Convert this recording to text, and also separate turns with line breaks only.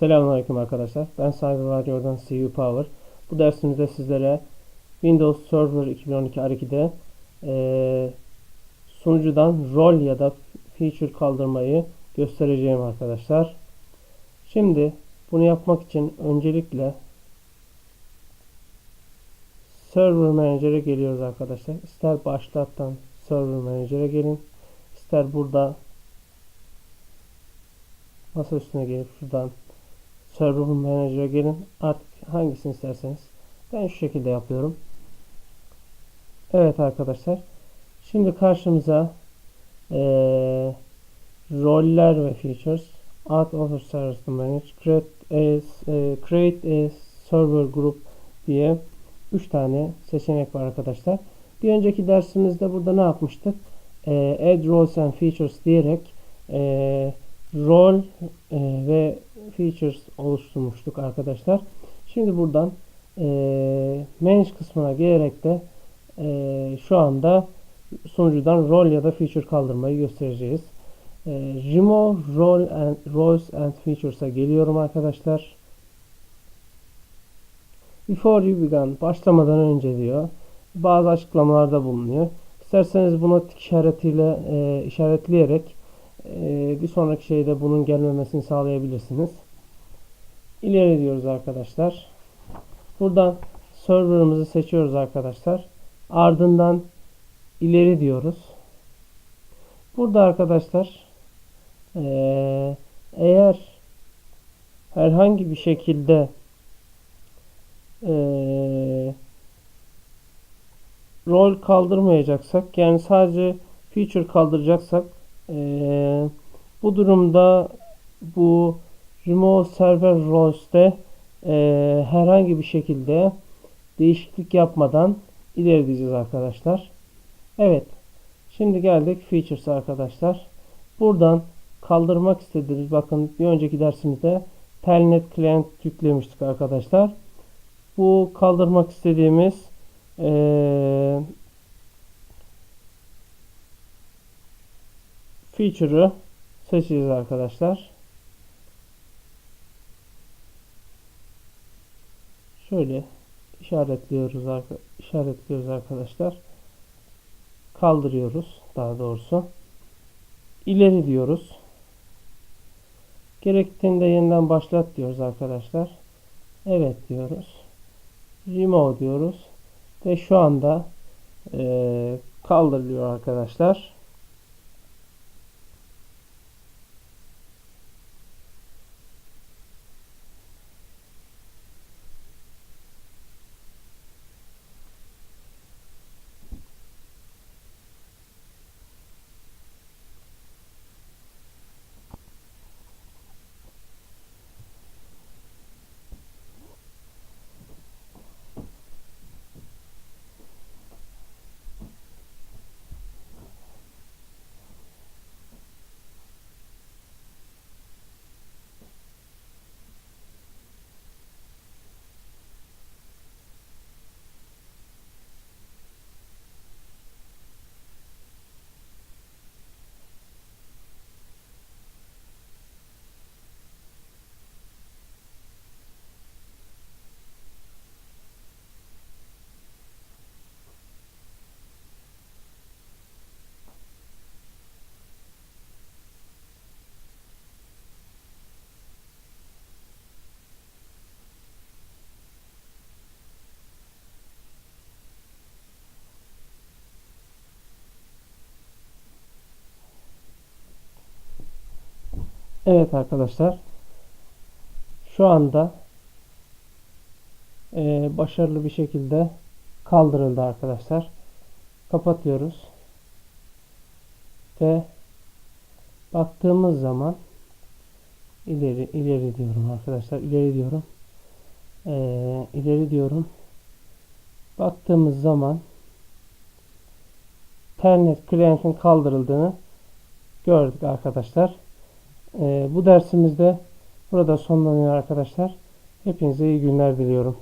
Selamünaleyküm arkadaşlar. Ben CyberRadio'dan CU Power. Bu dersimizde sizlere Windows Server 2012 R2'de eee sunucudan rol ya da feature kaldırmayı göstereceğim arkadaşlar. Şimdi bunu yapmak için öncelikle Server Manager'e geliyoruz arkadaşlar. İster başlattan Server Manager'e gelin. ister burada masa üstüne gelip şuradan Server Manager'a gelin. Artık hangisini isterseniz. Ben şu şekilde yapıyorum. Evet arkadaşlar. Şimdi karşımıza eee roller ve features add other servers to manage create a, e, create a server group diye 3 tane seçenek var arkadaşlar. Bir önceki dersimizde burada ne yapmıştık? Eee add roles and features diyerek eee rol e, ve features oluşturmuştuk arkadaşlar. Şimdi buradan e, manage kısmına gelerek de e, şu anda sunucudan rol ya da feature kaldırmayı göstereceğiz. E, remove role and roles and features'a geliyorum arkadaşlar. Before you begin başlamadan önce diyor. Bazı açıklamalarda bulunuyor. İsterseniz bunu işaretiyle e, işaretleyerek bir sonraki şeyde bunun gelmemesini sağlayabilirsiniz. İleri diyoruz arkadaşlar. Buradan server'ımızı seçiyoruz arkadaşlar. Ardından ileri diyoruz. Burada arkadaşlar e, eğer herhangi bir şekilde e, rol kaldırmayacaksak yani sadece feature kaldıracaksak ee, bu durumda bu Remote Server Roles'te e, herhangi bir şekilde değişiklik yapmadan ilerleyeceğiz arkadaşlar. Evet. Şimdi geldik Features arkadaşlar. Buradan kaldırmak istediğimiz bakın bir önceki dersimizde Telnet Client yüklemiştik arkadaşlar. Bu kaldırmak istediğimiz eee feature'ı seçeceğiz arkadaşlar. Şöyle işaretliyoruz işaretliyoruz arkadaşlar. Kaldırıyoruz daha doğrusu. İleri diyoruz. Gerektiğinde yeniden başlat diyoruz arkadaşlar. Evet diyoruz. Remove diyoruz. Ve şu anda e, kaldırılıyor arkadaşlar. Evet arkadaşlar. Şu anda e, başarılı bir şekilde kaldırıldı arkadaşlar. Kapatıyoruz. Ve baktığımız zaman ileri ileri diyorum arkadaşlar. İleri diyorum. E, ileri diyorum. Baktığımız zaman Telnet Client'in kaldırıldığını gördük arkadaşlar. Ee, bu dersimizde burada sonlanıyor arkadaşlar. Hepinize iyi günler diliyorum.